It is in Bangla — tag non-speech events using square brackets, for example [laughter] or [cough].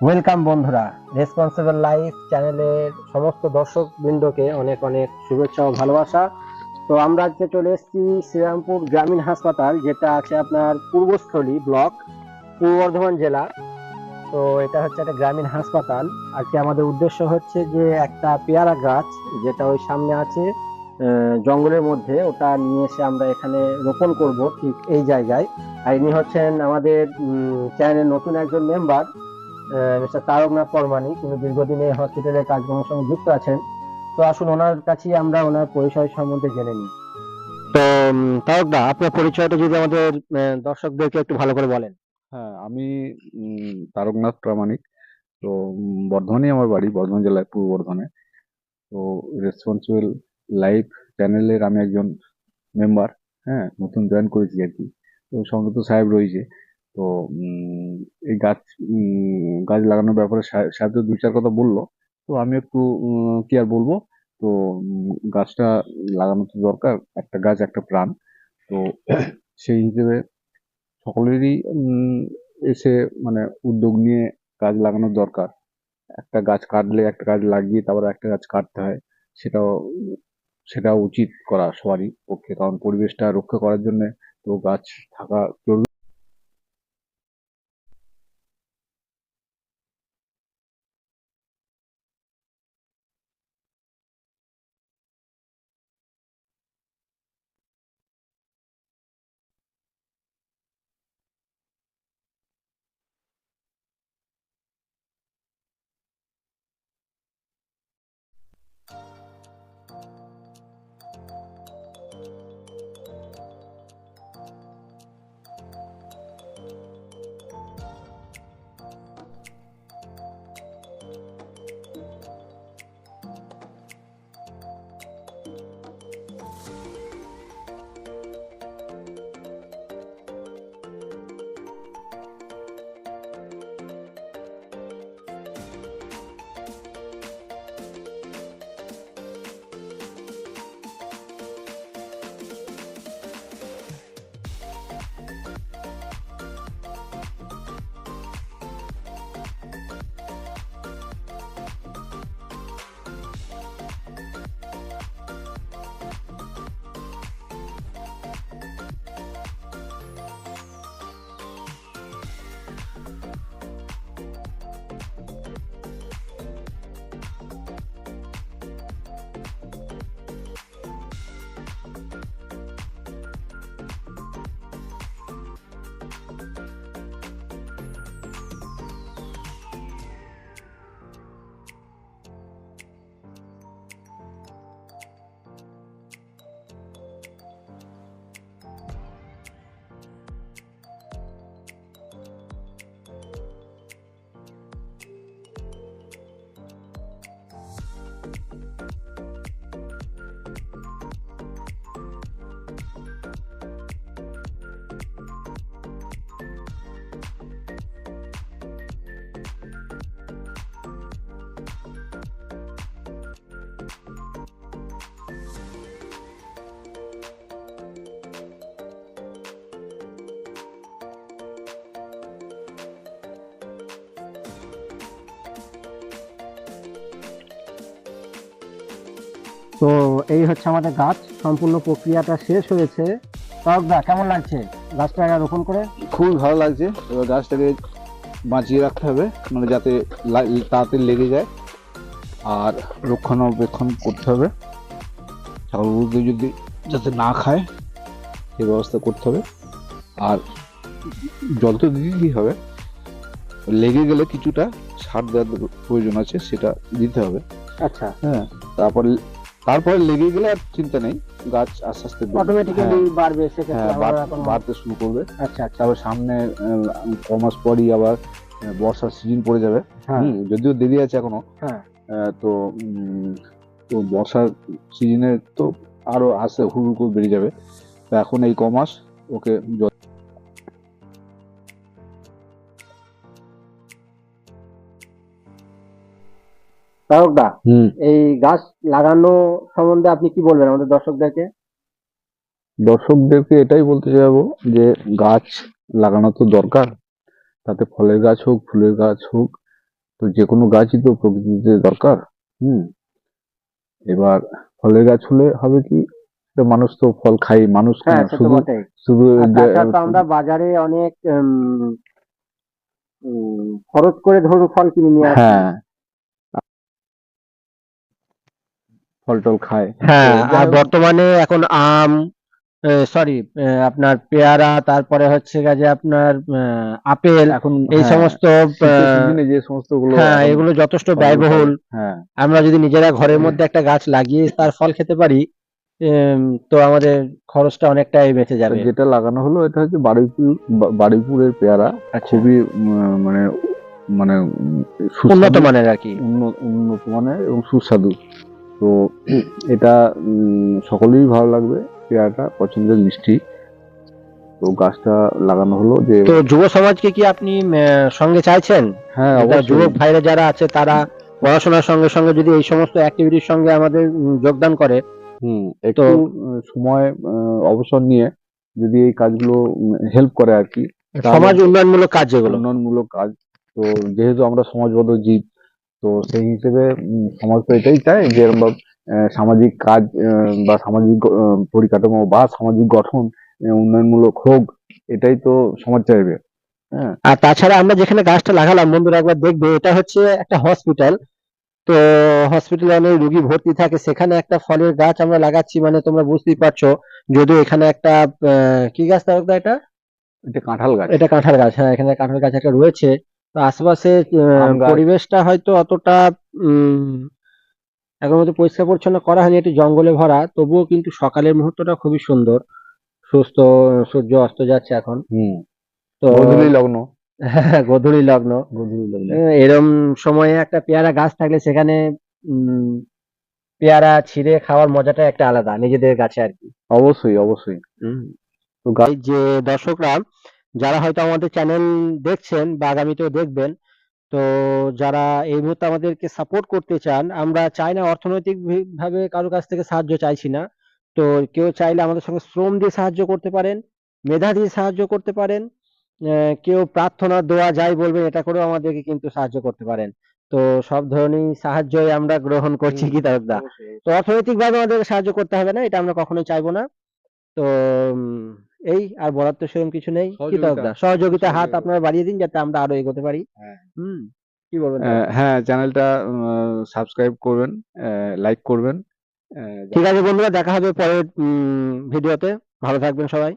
ওয়েলকাম বন্ধুরা। রেসপন্সিবল লাইফ চ্যানেলের সমস্ত দর্শক বৃন্দকে অনেক অনেক শুভেচ্ছা ও ভালোবাসা। তো আমরা আজকে চলে এসেছি শ্রীরামপুর গ্রামীণ হাসপাতাল, যেটা আছে আপনার পূর্বস্থলী ব্লক, পূর্ব বর্ধমান জেলা। তো এটা হচ্ছে একটা গ্রামীণ হাসপাতাল। আজকে আমাদের উদ্দেশ্য হচ্ছে যে একটা পেয়ারা গাছ, যেটা ওই সামনে আছে জঙ্গলের মধ্যে, ওটা নিয়ে এসে আমরা এখানে রোপণ করব ঠিক এই জায়গায়। আর ইনি হচ্ছেন আমাদের চ্যানেলের নতুন একজন মেম্বার। মিস্টার তারকনাথ পরমানি তিনি দীর্ঘদিন এই হসপিটালের কাজকর্মের সঙ্গে যুক্ত আছেন। তো আসুন ওনার কাছেই আমরা ওনার পরিচয় সম্বন্ধে জেনে নিই। তো তারকদা আপনার পরিচয়টা যদি আমাদের দর্শকদেরকে একটু ভালো করে বলেন। হ্যাঁ আমি তারকনাথ প্রামাণিক। তো উম, বর্ধমানেই আমার বাড়ি বর্ধমান জেলায় পূর্ব বর্ধমানে। তো রেসপন্সিবল লাইফ চ্যানেলের আমি একজন মেম্বার হ্যাঁ নতুন জয়েন করেছি আর কি। তো সঙ্গে তো সাহেব রয়েছে। তো এই গাছ গাছ লাগানোর ব্যাপারে সাহেব তো দু চার কথা বলল। তো আমি একটু কি আর বলব? তো গাছটা লাগানো তো দরকার, একটা গাছ, একটা প্রাণ। তো [coughs] সেই হিসেবে সকলেরই এসে মানে উদ্যোগ নিয়ে গাছ লাগানোর দরকার। একটা গাছ কাটলে একটা গাছ লাগিয়ে তারপর একটা গাছ কাটতে হয়, সেটাও সেটা উচিত করা সবারই পক্ষে। কারণ পরিবেশটা রক্ষা করার জন্য তো গাছ থাকা জরুরি। তো এই হচ্ছে আমাদের গাছ সম্পূর্ণ প্রক্রিয়াটা শেষ হয়েছে। তারকদা কেমন লাগছে গাছটা রোপণ করে? খুবই ভালো লাগছে। এবার গাছটাকে বাঁচিয়ে রাখতে হবে মানে যাতে তাড়াতাড়ি লেগে যায়। আর রক্ষণাবেক্ষণ করতে হবে। ছাগলগুলোকে যদি যাতে না খায় সে ব্যবস্থা করতে হবে। আর জল তো দিতেই হবে। লেগে গেলে কিছুটা সার দেওয়ার প্রয়োজন আছে সেটা দিতে হবে। আচ্ছা। হ্যাঁ তারপর তারপরে লেগে গেলে আর চিন্তা নেই গাছ আস্তে আস্তে অটোমেটিক্যালি বাড়বে সেক্ষেত্রে হ্যাঁ, বাড়তে শুরু করবে। আচ্ছা আচ্ছা। তারপর সামনে আহ, ক মাস পরই আবার বর্ষার সিজন পড়ে যাবে। হ্যাঁ। যদিও দেরি আছে এখনও। হ্যাঁ। তো তো বর্ষার সিজনে তো আরও আস্তে হুড় করে বেড়ে যাবে। তো এখন এই ক মাস ওকে তারকদা এই গাছ লাগানো সম্বন্ধে আপনি কি বলবেন আমাদের দর্শকদেরকে? দর্শকদেরকে এটাই বলতে চাইব যে গাছ লাগানো তো দরকার। তাতে ফলের গাছ হোক ফুলের গাছ হোক তো যে কোনো গাছই তো প্রকৃতিতে দরকার হুম। এবার ফলের গাছ হলে হবে কি মানুষ তো ফল খাই মানুষ হ্যাঁ শুধু শুধু আমরা বাজারে অনেক খরচ করে ধরুন ফল কিনে নিয়ে হ্যাঁ ফল টল খায়। হ্যাঁ আর বর্তমানে এখন আম সরি আপনার পেয়ারা তারপরে হচ্ছে যে আপনার আপেল এখন এই হ্যাঁ, সমস্ত যে সমস্তগুলো হ্যাঁ এগুলো যথেষ্ট ব্যয়বহুল। হ্যাঁ। আমরা যদি নিজেরা ঘরের মধ্যে একটা গাছ লাগিয়ে তার ফল খেতে পারি তো আমাদের খরচটা অনেকটাই বেঁচে যাবে। যেটা লাগানো হলো এটা হচ্ছে বারুইপুর বারুইপুরের পেয়ারা। আচ্ছা। খুবই মানে মানে সুস্বাদু, উন্নত মানের আর কি। উন্নত মানের এবং সুস্বাদু। তো [clears throat] এটা সকলেরই ভালো লাগবে পেয়ারাটা পছন্দের মিষ্টি। তো গাছটা লাগানো হলো যে তো যুব সমাজকে কি আপনি সঙ্গে চাইছেন? হ্যাঁ যুবক ভাইরা যারা আছে তারা পড়াশোনার সঙ্গে সঙ্গে যদি এই সমস্ত অ্যাক্টিভিটির সঙ্গে আমাদের যোগদান করে হুম একটু সময় অবসর নিয়ে যদি এই কাজগুলো হেল্প করে আর কি সমাজ উন্নয়নমূলক কাজ যেগুলো। উন্নয়নমূলক কাজ। তো যেহেতু আমরা সমাজবদ্ধ জীব তো সেই হিসেবে সমাজ তো এটাই চায় যে এরকম সামাজিক কাজ বা সামাজিক পরিকাঠামো বা সামাজিক গঠন উন্নয়নমূলক হোক এটাই তো সমাজ চাইবে। হ্যাঁ। আর তাছাড়া আমরা যেখানে গাছটা লাগালাম বন্ধুরা একবার দেখবে এটা হচ্ছে একটা হসপিটাল তো হসপিটালে অনেক রুগী ভর্তি থাকে সেখানে একটা ফলের গাছ আমরা লাগাচ্ছি মানে তোমরা বুঝতেই পারছ। যদিও এখানে একটা আহ, কি গাছ তারকদা এটা এটা কাঁঠাল গাছ। এটা কাঁঠাল গাছ হ্যাঁ এখানে কাঁঠাল গাছ একটা রয়েছে। আশেপাশে পরিবেশটা হয়তো অতটা উম এখন মতো পরিষ্কার পরিচ্ছন্ন করা হয়নি একটু জঙ্গলে ভরা। তবুও কিন্তু সকালের মুহূর্তটা খুবই সুন্দর। সুস্থ সূর্য অস্ত যাচ্ছে এখন। হুম। তো গোধূলি লগ্ন। হ্যাঁ, গোধূলি লগ্ন। গোধূলি লগ্ন। এরম সময়ে একটা পেয়ারা গাছ থাকলে সেখানে পেয়ারা ছিঁড়ে খাওয়ার মজাটা একটা আলাদা নিজেদের গাছে আর কি। অবশ্যই অবশ্যই। তো যে দর্শকরা যারা হয়তো আমাদের চ্যানেল দেখছেন বা আগামীতেও দেখবেন তো যারা এই মুহূর্তে আমাদেরকে সাপোর্ট করতে চান আমরা চাই না অর্থনৈতিক ভি- ভাবে কারও কাছ থেকে সাহায্য চাইছি না। তো কেউ চাইলে আমাদের সঙ্গে শ্রম দিয়ে সাহায্য করতে পারেন মেধা দিয়ে সাহায্য করতে পারেন আহ, কেউ প্রার্থনা দোয়া যাই বলবেন এটা করেও আমাদেরকে কিন্তু সাহায্য করতে পারেন। তো সব ধরনের সাহায্যই আমরা গ্রহণ করছি কি তারকদা তো অর্থনৈতিক ভাবে আমাদেরকে সাহায্য করতে হবে না এটা আমরা কখনোই চাইব না। তো এই আর বলার তো সেরকম কিছু নেই। কৃতজ্ঞতা। সহযোগিতা। হাত আপনারা বাড়িয়ে দিন যাতে আমরা আরও এগোতে পারি। হ্যাঁ। হুম কি বলবেন হ্যাঁ চ্যানেলটা সাবস্ক্রাইব করবেন লাইক করবেন। ঠিক আছে বন্ধুরা দেখা হবে পরের ভিডিওতে। ভালো থাকবেন সবাই।